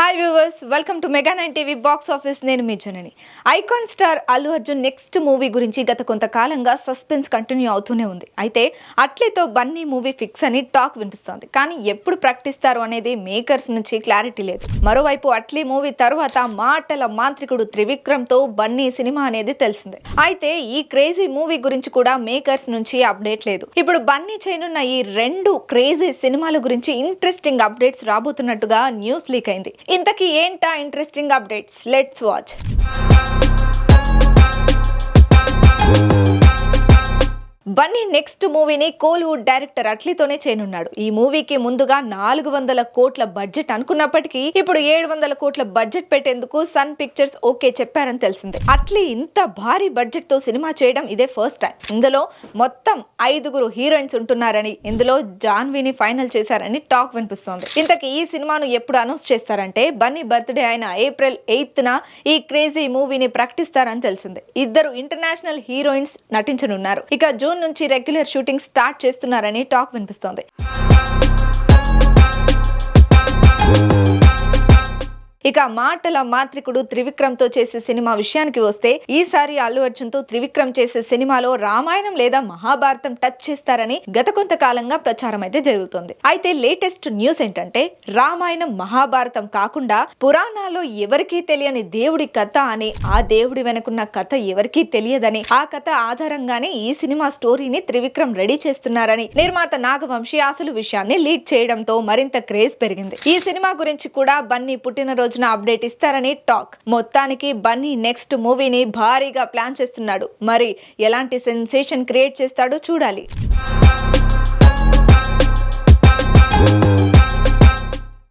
Hi viewers welcome to Mega nine TV box office నేను మీ Janani. Icon star Allu Arjun next movie గురించి గత కొంతకాలంగా suspense continue అవుతూనే ఉంది. అయితే అట్లీతో బన్నీ మూవీ ఫిక్స్ అని టాక్ వినిపిస్తోంది. కానీ ఎప్పుడు ప్రకటిస్తారు అనేది మేకర్స్ నుంచి క్లారిటీ లేదు. మరోవైపు అట్లీ మూవీ తర్వాత మాటల మాంత్రికుడు త్రివిక్రమ్తో బన్నీ సినిమా అనేది తెలిసిందే. అయితే ఈ క్రేజీ మూవీ గురించి కూడా మేకర్స్ నుంచి అప్డేట్ లేదు. ఇప్పుడు బన్నీ చేయనున్న ఈ రెండు క్రేజీ సినిమాల గురించి ఇంట్రెస్టింగ్ అప్డేట్స్ రాబోతున్నట్టుగా న్యూస్ లీక్ అయింది. ఇంతకీ ఏంటా interesting updates let's watch Bunny next మూవీని కోలీవుడ్ డైరెక్టర్ అట్లీతోనే చేయనున్నాడు. ఈ మూవీకి ముందుగా నాలుగు వందల కోట్ల బడ్జెట్ అనుకున్నప్పటికీ ఇప్పుడు ఏడు వందల కోట్ల బడ్జెట్ పెట్టేందుకు సన్ పిక్చర్స్ ఓకే చెప్పారని తెలిసిందే. అట్లీ ఇంత భారీ బడ్జెట్తో సినిమా చేయడం ఇదే ఫస్ట్ టైం. ఇందులో మొత్తం ఐదుగురు హీరోయిన్స్ ఉంటున్నారని ఇందులో జాన్వీని ఫైనల్ చేశారని టాక్ వినిపిస్తోంది. ఇంతకీ ఈ సినిమాను ఎప్పుడు అనౌన్స్ చేస్తారంటే బన్నీ బర్త్డే అయిన ఏప్రిల్ ఎయిత్ న ఈ క్రేజీ మూవీని ప్రకటిస్తారని తెలిసిందే. ఇద్దరు ఇంటర్నేషనల్ హీరోయిన్స్ నటించనున్నారు. ఇక జూన్ నుంచి రెగ్యులర్ షూటింగ్ స్టార్ట్ చేస్తున్నారని టాక్ వినిపిస్తోంది. ఇక మాటల మాంత్రికుడు త్రివిక్రమ్తో చేసే సినిమా విషయానికి వస్తే ఈసారి అల్లు అర్జున్తో త్రివిక్రమ్ చేసే సినిమాలో రామాయణం లేదా మహాభారతం టచ్ చేస్తారని గత కొంతకాలంగా ప్రచారం అయితే జరుగుతుంది. అయితే లేటెస్ట్ న్యూస్ ఏంటంటే రామాయణం మహాభారతం కాకుండా పురాణాల్లో ఎవరికీ తెలియని దేవుడి కథ అని ఆ దేవుడి వెనుకున్న కథ ఎవరికీ తెలియదని ఆ కథ ఆధారంగానే ఈ సినిమా స్టోరీని త్రివిక్రమ్ రెడీ చేస్తున్నారని నిర్మాత నాగవంశీ అసలు విషయాన్ని లీక్ చేయడంతో మరింత క్రేజ్ పెరిగింది. ఈ సినిమా గురించి కూడా బన్నీ రోజున అప్డేట్ ఇస్తారని టాక్. మొత్తానికి బన్నీ నెక్స్ట్ మూవీని భారీగా ప్లాన్ చేస్తున్నాడు. మరి ఎలాంటి సెన్సేషన్ క్రియేట్ చేస్తాడో చూడాలి.